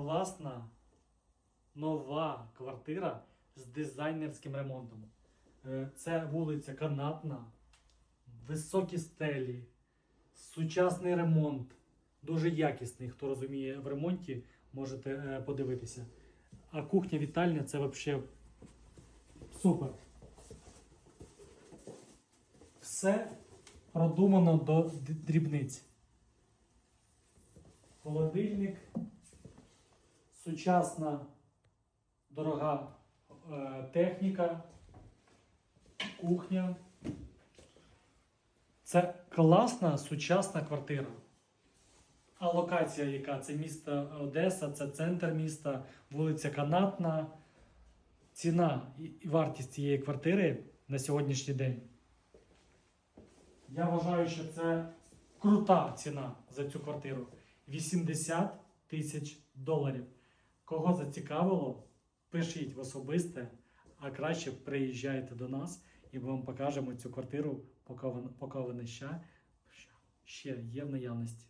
класна нова квартира з дизайнерським ремонтом. Е, Це вулиця Канатна, високі стелі, сучасний ремонт, дуже якісний. Хто розуміє в ремонті, можете е, подивитися. А кухня вітальня це взагалі супер. Все продумано до дрібниць. Холодильник, сучасна дорога е, техніка, кухня. Це класна сучасна квартира. А локація яка? Це місто Одеса, це центр міста, вулиця Канатна. Ціна і вартість цієї квартири на сьогоднішній день. Я вважаю, що це крута ціна за цю квартиру. 80 тисяч доларів. Кого зацікавило, пишіть в особисте, а краще приїжджайте до нас і ми вам покажемо цю квартиру, поки вона, ще, ще є в наявності.